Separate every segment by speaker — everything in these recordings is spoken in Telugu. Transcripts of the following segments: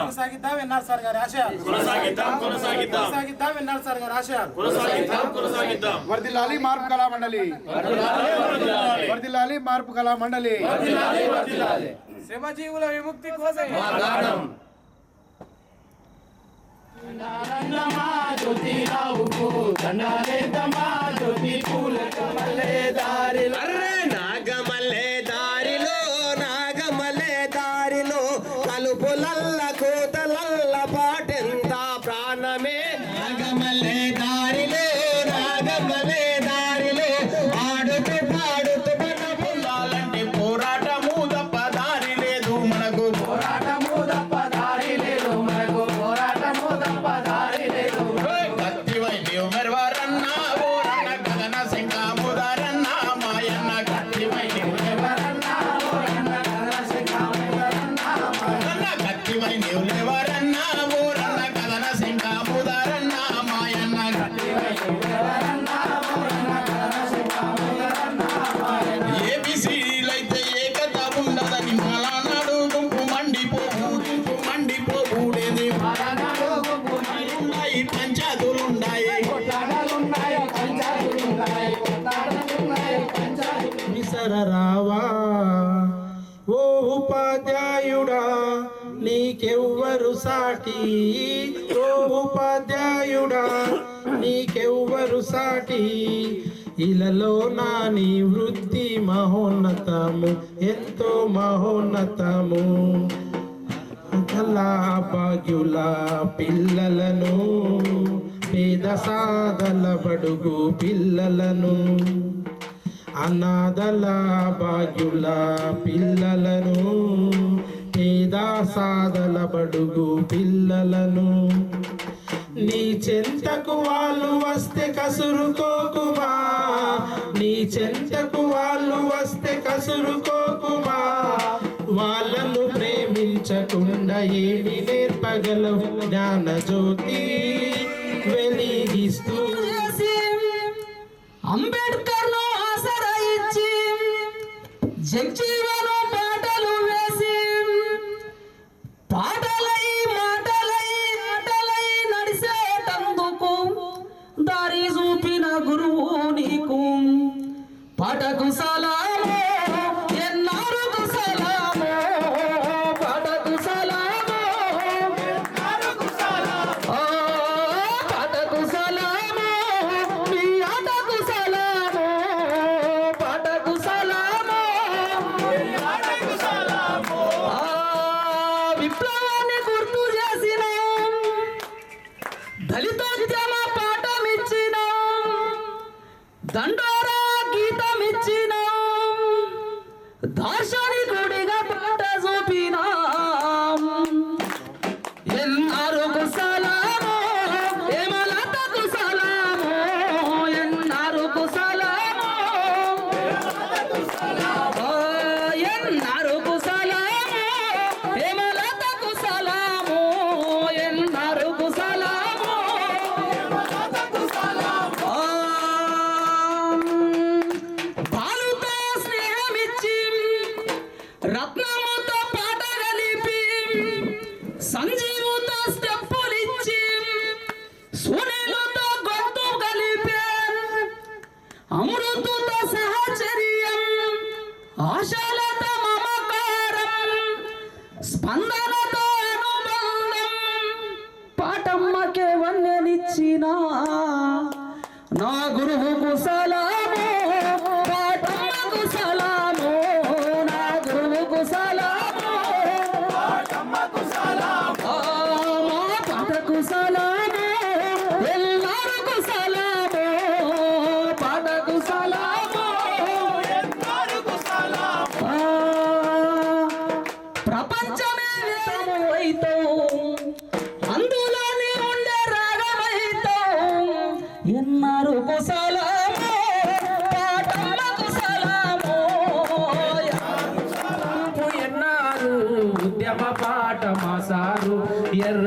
Speaker 1: కొనసాగిద్దాం ఎన్ఆర్ సార్ గారి ఆశయాలు కొనసాగిద్దాం ఎన్ఆర్ సార్ గారి ఆశయాలు
Speaker 2: వర్దిల్లాలి మార్పు కళా మండలి వర్దిల్లాలి మార్పు కళా మండలి
Speaker 1: శ్రమజీవుల విముక్తి కోసం
Speaker 3: అర్రే నాగమల్లే
Speaker 4: ఓ ఉపాధ్యాయుడా నీకెవ్వరు సాటి? ఇలలో నా నీ వృత్తి మహోన్నతము ఎంతో మహోన్నతము. కళా భాగ్యుల పిల్లలను పేద సాదల బడుగు పిల్లలను. అనాథల భాగ్యుల పిల్లలను ఏదా సాదల బడుగు పిల్లలను? నీ చెంతకు వాళ్ళు వస్తే కసురుకోకుమా? నీ చెంతకు వాళ్ళు వస్తే కసురుకోకుమా? వాళ్ళను ప్రేమించకుండా ఏమి నేర్పగలవు జ్ఞాన జ్యోతి? వెలిగిస్తూ
Speaker 5: అంబేద్కర్ను ఆసరా ఇచ్చి జగ్జీవన్ నా గురువుకు సలాము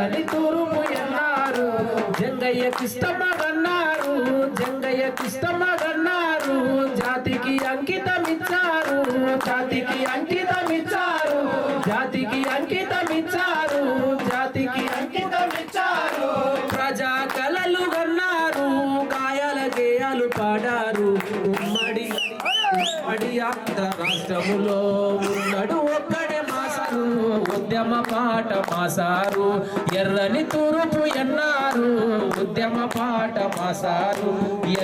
Speaker 5: ఎర్రని తూరుపు ఎన్నారు జంగయ్య కృష్ణమగన్నారు జంగయ్య కృష్ణమగన్నారు జాతికి అంకితమిచ్చారు. జాతికి అంకితమిచ్చారు. జాతికి అంకితమిచ్చారు. జాతికి అంకితమిచ్చారు. ప్రజా కళలు గన్నారు గాయాల గేయాలు పాడారు. ఉమ్మడి ఉమ్మడి ఆంధ్ర రాష్ట్రములో. ఉద్యమ పాట మాసారు ఎర్రని తూర్పు ఎన్నారు ఉద్యమ పాట మాసారు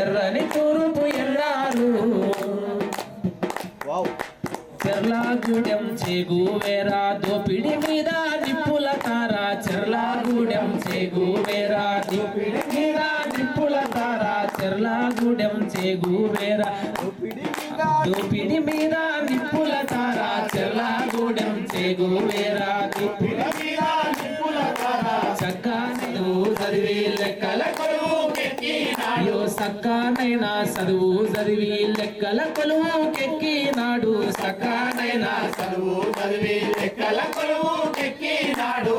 Speaker 5: ఎర్రని తూర్పు ఎన్నారు చెర్లాగూడెం చేగువేరా దోపిడి మీద నిప్పుల తార. చెర్లాగూడెం చేగువేరా దోపిడి మీద నిప్పుల తార. చెర్లాగూడెం చేగువేరా దోపిడి మీద నిప్పుల తార. చెర్లాగూడెం చేగువేరా దోపిడి మీద నిప్పుల తార చక్కని చదివి లెక్కల కొలువు అయ్యో సక్కానైనా చదువు చదివి లెక్కల కొలువు కెక్కినాడు. సక్కానైనా చదువు చదివి లెక్కల కొలువు కెక్కినాడు.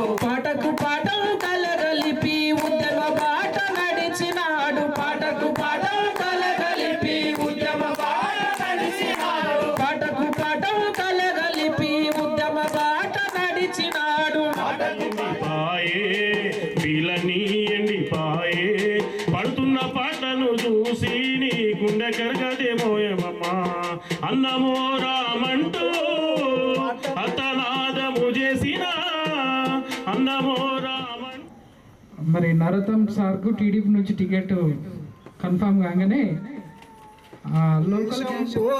Speaker 6: అన్నమో రామంటూ అతనాదము చేసిన రామంటూ
Speaker 1: మరి నరోత్తం సార్కు టీడీపీ నుంచి టికెట్ కన్ఫామ్ కాగానే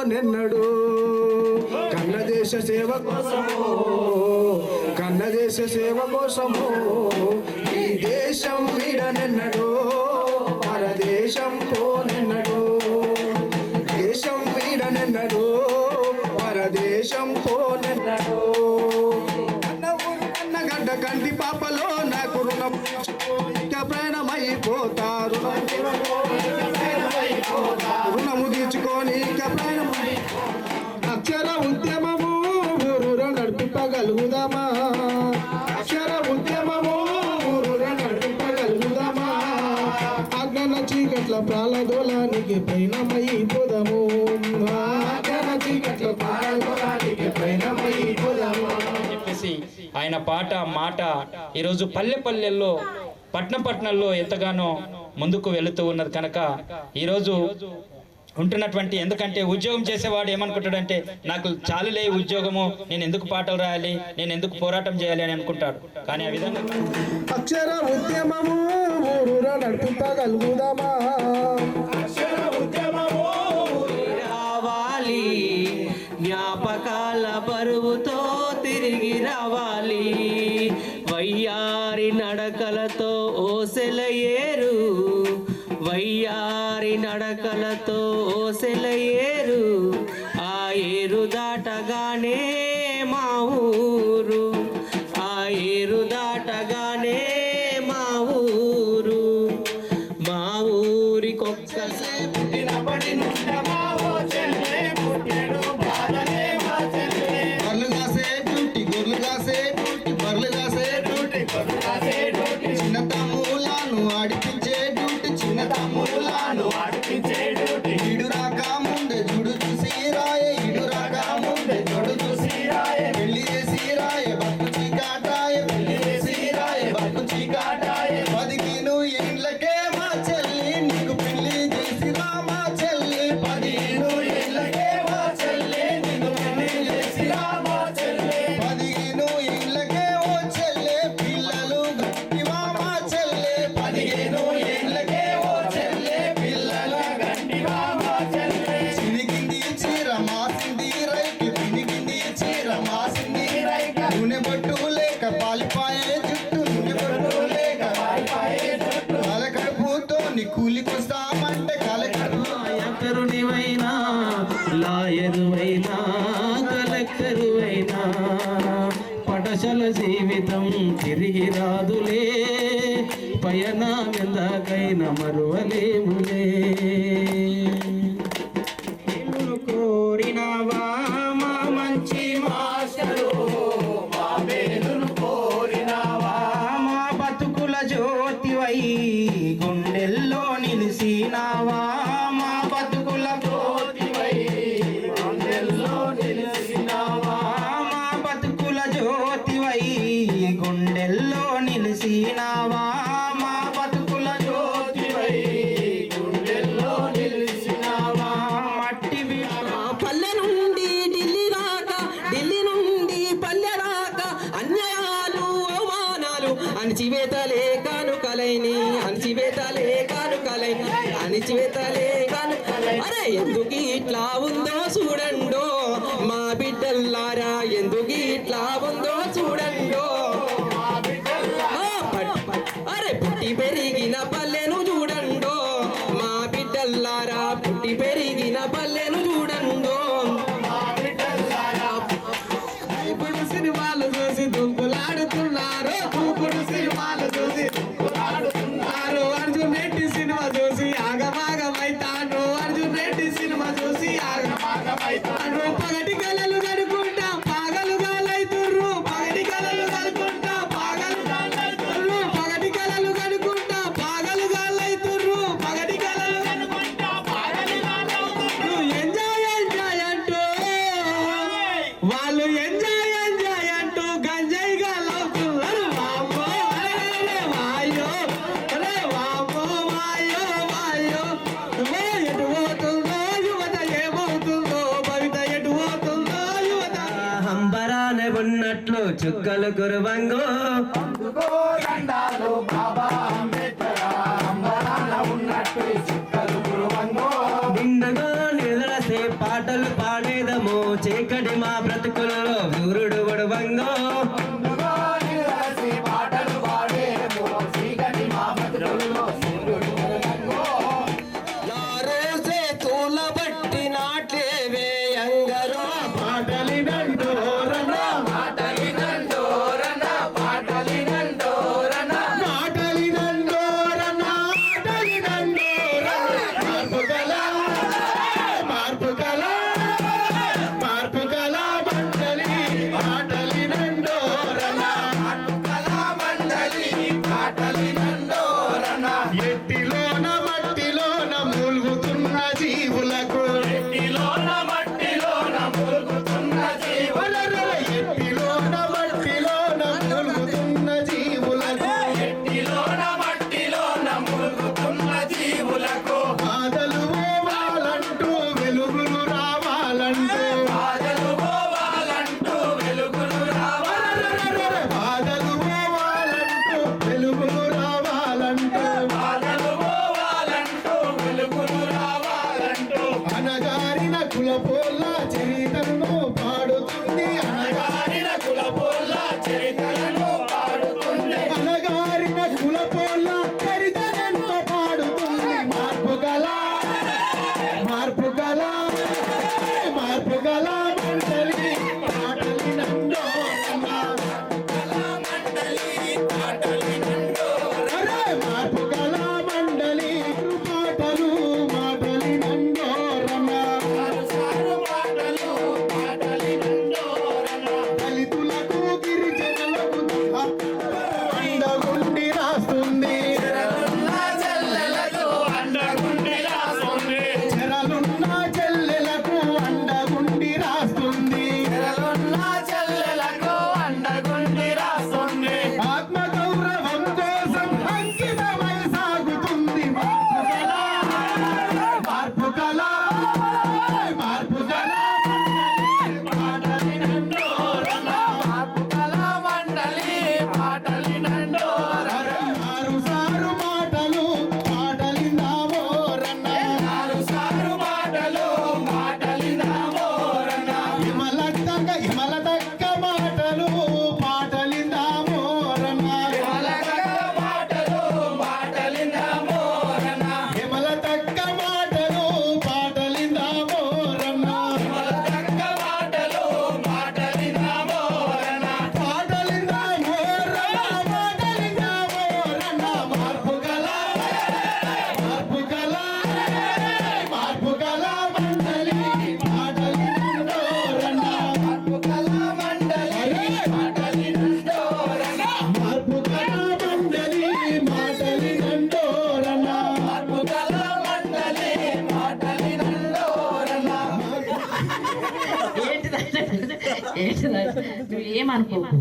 Speaker 7: నిన్నడు. కన్నదేశ సేవ కోసము కన్నదేశ సేవ కోసము ఈ దేశం వీడనెన్నడు పరదేశం పోనెన్నడు చీకట్ల పాలదోలానికి పైనమైపోదాము అజ్ఞాన చీకట్ల
Speaker 8: చెప్పేసి ఆయన పాట మాట ఈరోజు పల్లె పల్లెల్లో పట్న పట్టణంలో ఎంతగానో ముందుకు వెళుతూ ఉన్నది కనుక ఈరోజు ఉంటున్నటువంటి ఎందుకంటే ఉద్యోగం చేసేవాడు ఏమనుకుంటాడంటే నాకు చాలులే ఈ ఉద్యోగము నేను ఎందుకు పాటలు రాయాలి నేను ఎందుకు పోరాటం చేయాలి అని అనుకుంటాడు. కానీ ఆ విధంగా
Speaker 7: అక్షర ఉద్యమము
Speaker 9: నడుపుతా కలుగుదామా? నడకలతో ఓసెల ఏరు ఆ ఏరు దాటగానే మా ఊరు. ఆ ఏరు దాటగానే మా ఊరు. మా ఊరికొక్కసే ఊరికొక్కసారి
Speaker 7: బర్లు
Speaker 5: పటశల జీవితం తిరిగి రాదులే. పయనం ఎందాకైన మరువలేములే.
Speaker 9: పెరిగిన పల్లె పాటలు పాడేదము చీకటి మా బ్రతుకులలో
Speaker 4: గురుడు నువ్వు ఏమనుకోకు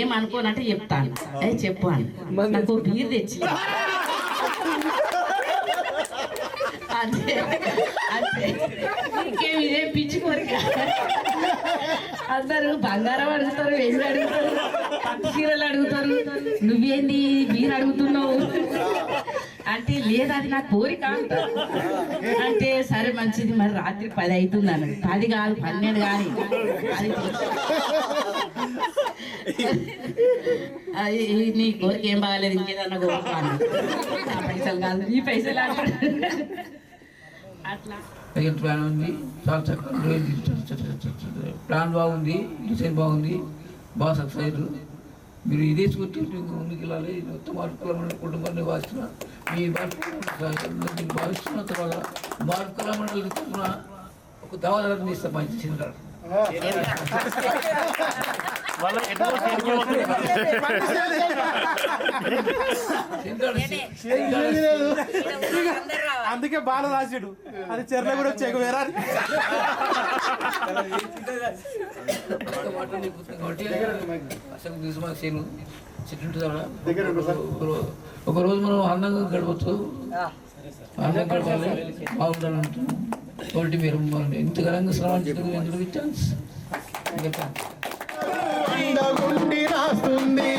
Speaker 4: ఏమనుకోనంటే చెప్తాను అదే చెప్పు అని నాకు బీర్ తెచ్చి ఇంకేమి ఇదే పిచ్చి కోరిక. అందరు బంగారం అడుగుతారు వెళ్ళి అడుగుతారు చీరలు అడుగుతారు. నువ్వేంది బీర్ అడుగుతున్నావు?
Speaker 10: అంటే లేదు అది నా కోరిక అంటే. సరే మంచిది మరి రాత్రి పది అవుతుంది అన్నది. పది కాదు పన్నెండు కానీ అది నీ కోరిక ఏం బాగాలేదు ఇంకేదన్నా కోరుకో నా పైసలు కాదు నీ పైసలు అట్లా.
Speaker 11: ప్లాన్ ఉంది. చాలా చక్కగా ప్లాన్ బాగుంది. డిజైన్ బాగుంది. బాగా సక్సెస్ అయ్యారు. మీరు ఇదే స్ఫూర్తి ముందుకు వెళ్ళాలి. ఇది మొత్తం మార్పుల కుటుంబాన్ని భావిస్తున్నా మీ మార్పు భావిస్తున్న తర్వాత మార్పుల మండలి తరఫున ఒక దవాదాలను ఇస్తాం మంచి చిన్నారు
Speaker 2: అందుకే బాల రాశాడు అది చెర్ల కూడా వచ్చాక వేరా.
Speaker 11: ఒక రోజు మనం ఆనందంగా గడపచ్చు. ఆనందంగా గడపాలి. బాగుండాలంటున్నాం కాబట్టి మీరు మనం ఎంత ఘనంగా శ్రమించడం ఎందుకు ఛాన్స్?
Speaker 4: గుండి రాస్తుంది.